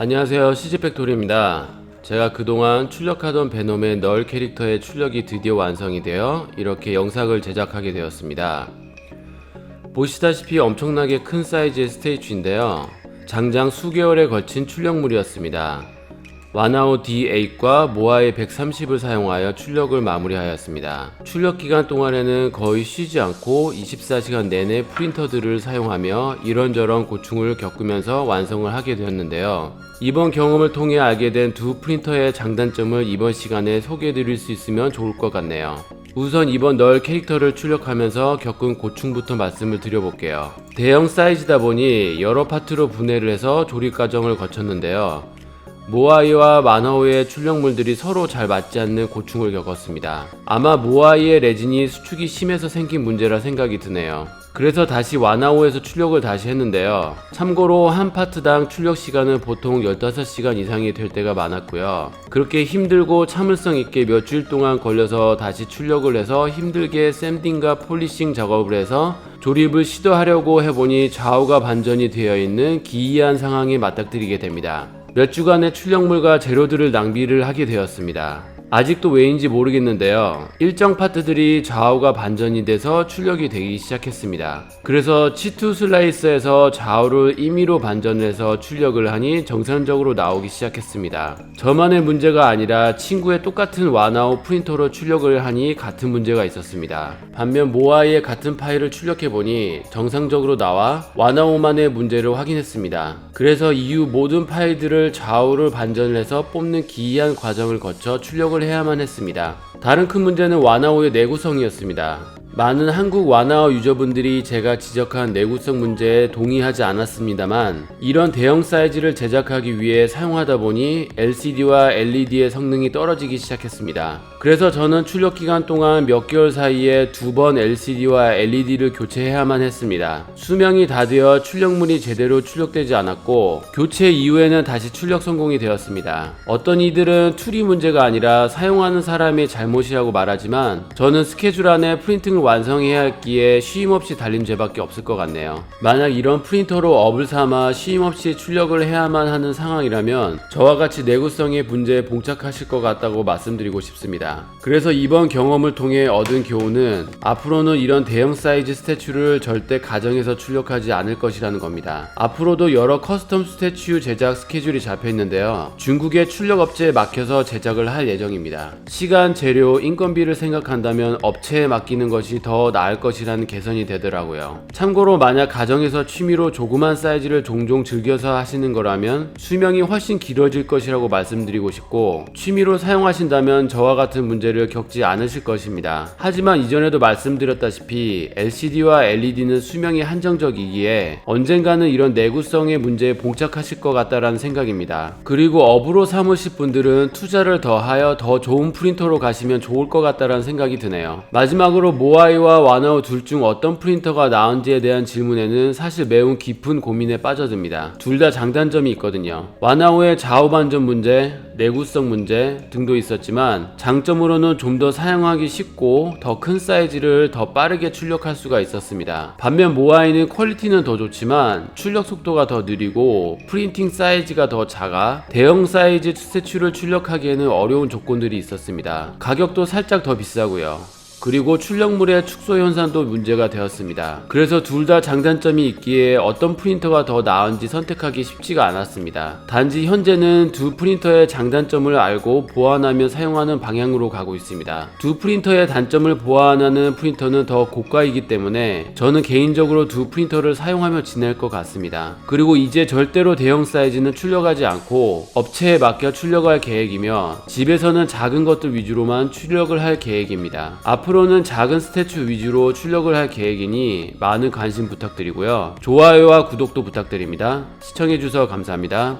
안녕하세요. CG팩토리입니다. 제가 그동안 출력하던 베놈의 널 캐릭터의 출력이 드디어 완성이 되어 이렇게 영상을 제작하게 되었습니다. 보시다시피 엄청나게 큰 사이즈의 스테이츠인데요. 장장 수개월에 걸친 출력물이었습니다 와나오 D8과 모아의 130을 사용하여 출력을 마무리하였습니다. 출력 기간 동안에는 거의 쉬지 않고 24시간 내내 프린터들을 사용하며 이런저런 고충을 겪으면서 완성을 하게 되었는데요. 이번 경험을 통해 알게 된 두 프린터의 장단점을 이번 시간에 소개해 드릴 수 있으면 좋을 것 같네요. 우선 이번 널 캐릭터를 출력하면서 겪은 고충부터 말씀을 드려볼게요. 대형 사이즈다 보니 여러 파트로 분해를 해서 조립 과정을 거쳤는데요. 모아이와 마나오의 출력물들이 서로 잘 맞지 않는 고충을 겪었습니다. 아마 모아이의 레진이 수축이 심해서 생긴 문제라 생각이 드네요. 그래서 다시 와나오에서 출력을 다시 했는데요. 참고로 한 파트당 출력 시간은 보통 15시간 이상이 될 때가 많았고요. 그렇게 힘들고 참을성 있게 몇 주일 동안 걸려서 다시 출력을 해서 힘들게 샌딩과 폴리싱 작업을 해서 조립을 시도하려고 해보니 좌우가 반전이 되어 있는 기이한 상황에 맞닥뜨리게 됩니다. 몇 주간의 출력물과 재료들을 낭비를 하게 되었습니다. 아직도 왜인지 모르겠는데요. 일정 파트들이 좌우가 반전이 돼서 출력이 되기 시작했습니다. 그래서 치투 슬라이서에서 좌우를 임의로 반전해서 출력을 하니 정상적으로 나오기 시작했습니다. 저만의 문제가 아니라 친구의 똑같은 와나우 프린터로 출력을 하니 같은 문제가 있었습니다. 반면 모아이의 같은 파일을 출력해보니 정상적으로 나와 와나우만의 문제를 확인했습니다. 그래서 이후 모든 파일들을 좌우를 반전해서 뽑는 기이한 과정을 거쳐 출력을 해야만 했습니다. 다른 큰 문제는 와나오의 내구성이었습니다. 많은 한국 와나오 유저분들이 제가 지적한 내구성 문제에 동의하지 않았습니다만 이런 대형 사이즈를 제작하기 위해 사용하다 보니 LCD와 LED의 성능이 떨어지기 시작했습니다. 그래서 저는 출력 기간 동안 몇 개월 사이에 두 번 LCD와 LED를 교체해야만 했습니다. 수명이 다 되어 출력물이 제대로 출력되지 않았고 교체 이후에는 다시 출력 성공이 되었습니다. 어떤 이들은 툴이 문제가 아니라 사용하는 사람의 잘못이라고 말하지만 저는 스케줄 안에 프린팅을 완성해야 했기에 쉼없이 달린 죄밖에 없을 것 같네요. 만약 이런 프린터로 업을 삼아 쉼없이 출력을 해야만 하는 상황이라면 저와 같이 내구성의 문제에 봉착하실 것 같다고 말씀드리고 싶습니다. 그래서 이번 경험을 통해 얻은 교훈은 앞으로는 이런 대형 사이즈 스태츄를 절대 가정에서 출력하지 않을 것이라는 겁니다. 앞으로도 여러 커스텀 스태츄 제작 스케줄이 잡혀 있는데요. 중국의 출력 업체에 맡겨서 제작을 할 예정입니다. 시간, 재료, 인건비를 생각한다면 업체에 맡기는 것이 더 나을 것이라는 개선이 되더라고요. 참고로 만약 가정에서 취미로 조그만 사이즈를 종종 즐겨서 하시는 거라면 수명이 훨씬 길어질 것이라고 말씀드리고 싶고 취미로 사용하신다면 저와 같은 문제를 겪지 않으실 것입니다. 하지만 이전에도 말씀드렸다시피 LCD와 LED는 수명이 한정적이기에 언젠가는 이런 내구성의 문제에 봉착하실 것 같다라는 생각입니다. 그리고 업으로 삼으실 분들은 투자를 더하여 더 좋은 프린터로 가시면 좋을 것 같다라는 생각이 드네요. 마지막으로 모아 이와 와나우 둘중 어떤 프린터가 나은지에 대한 질문에는 사실 매우 깊은 고민에 빠져듭니다. 둘 다 장단점이 있거든요. 와나우의 좌우 반전 문제, 내구성 문제 등도 있었지만 장점으로는 좀 더 사용하기 쉽고 더 큰 사이즈를 더 빠르게 출력할 수가 있었습니다. 반면 모아이는 퀄리티는 더 좋지만 출력 속도가 더 느리고 프린팅 사이즈가 더 작아 대형 사이즈 스태츄를 출력하기에는 어려운 조건들이 있었습니다. 가격도 살짝 더 비싸고요. 그리고 출력물의 축소 현상도 문제가 되었습니다. 그래서 둘 다 장단점이 있기에 어떤 프린터가 더 나은지 선택하기 쉽지가 않았습니다. 단지 현재는 두 프린터의 장단점을 알고 보완하며 사용하는 방향으로 가고 있습니다. 두 프린터의 단점을 보완하는 프린터는 더 고가이기 때문에 저는 개인적으로 두 프린터를 사용하며 지낼 것 같습니다. 그리고 이제 절대로 대형 사이즈는 출력하지 않고 업체에 맡겨 출력할 계획이며 집에서는 작은 것들 위주로만 출력을 할 계획입니다. 앞으로는 작은 스태츄 위주로 출력을 할 계획이니 많은 관심 부탁드리고요. 좋아요와 구독도 부탁드립니다. 시청해주셔서 감사합니다.